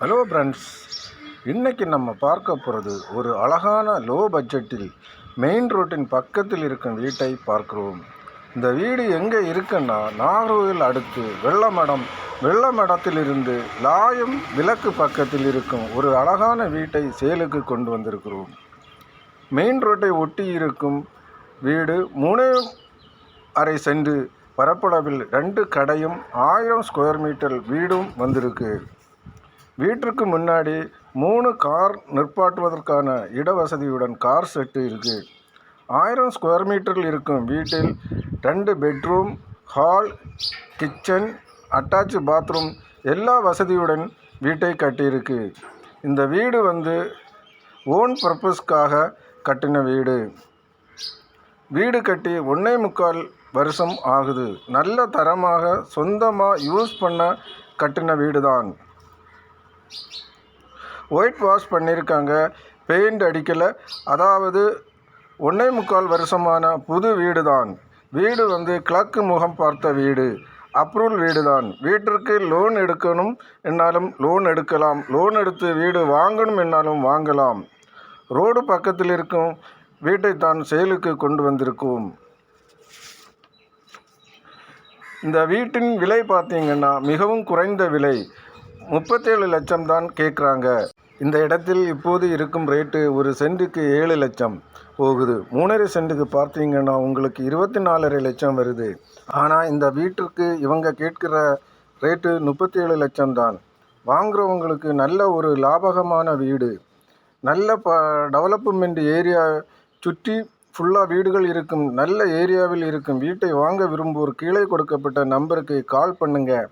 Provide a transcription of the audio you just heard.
Hello friends இன்றைக்கி நம்ம பார்க்க போகிறது ஒரு அழகான லோ பட்ஜெட்டில் மெயின் ரோட்டின் பக்கத்தில் இருக்கும் வீட்டை பார்க்கிறோம். இந்த வீடு எங்கே இருக்குன்னா நாகர்கோவில் அடுத்து வெள்ளமடம். வெள்ளமடத்திலிருந்து லாயம் விளக்கு பக்கத்தில் இருக்கும் ஒரு அழகான வீட்டை சேலுக்கு கொண்டு வந்திருக்கிறோம். மெயின் ரோட்டை ஒட்டி இருக்கும் வீடு மூணு அரை சென்று பரப்பளவில் ரெண்டு கடையும் ஆயிரம் ஸ்கொயர் மீட்டர் வீடும் வந்திருக்கு. வீட்டிற்கு முன்னாடி மூணு கார் நிற்பாட்டுவதற்கான இடவசதியுடன் கார் செட்டு இருக்குது ஆயிரம் ஸ்கொயர் மீட்டரில் இருக்கும் வீட்டில் ரெண்டு bedroom hall kitchen attach bathroom எல்லா வசதியுடன் வீட்டை கட்டியிருக்கு. இந்த வீடு வந்து ஓன் பர்பஸ்க்காக கட்டின வீடு. வீடு கட்டி ஒன்றே முக்கால் வருஷம் ஆகுது. நல்ல தரமாக சொந்தமாக யூஸ் பண்ண கட்டின வீடு தான் ஒயிட் வாஷ் பண்ணியிருக்காங்க பெயிண்ட் அடிக்கலை. அதாவது ஒன்றே முக்கால் வருஷமான புது வீடு தான் வீடு வந்து கிழக்கு முகம் பார்த்த வீடு. அப்ரூவல் வீடு தான் வீட்டிற்கு லோன் எடுக்கணும் என்னாலும் லோன் எடுக்கலாம். லோன் எடுத்து வீடு வாங்கணும் என்னாலும் வாங்கலாம். ரோடு பக்கத்தில் இருக்கும் வீட்டை தான் செயலுக்கு கொண்டு வந்திருக்கும். இந்த வீட்டின் விலை பார்த்தீங்கன்னா மிகவும் குறைந்த விலை. முப்பத்தேழு லட்சம் தான் கேட்குறாங்க. இந்த இடத்தில் இப்போது இருக்கும் ரேட்டு ஒரு சென்ட்டுக்கு ஏழு லட்சம் போகுது. மூணரை சென்ட்டுக்கு பார்த்தீங்கன்னா உங்களுக்கு இருபத்தி நாலரை லட்சம் வருது. ஆனால் இந்த வீட்டிற்கு இவங்க கேட்கிற ரேட்டு முப்பத்தேழு லட்சம் தான். வாங்குறவங்களுக்கு நல்ல ஒரு லாபகமான வீடு. நல்ல ப டெவலப்மெண்ட் ஏரியா சுற்றி ஃபுல்லாக வீடுகள் இருக்கும். நல்ல ஏரியாவில் இருக்கும் வீட்டை வாங்க விரும்புவோர் கீழே கொடுக்கப்பட்ட நம்பருக்கு கால் பண்ணுங்கள்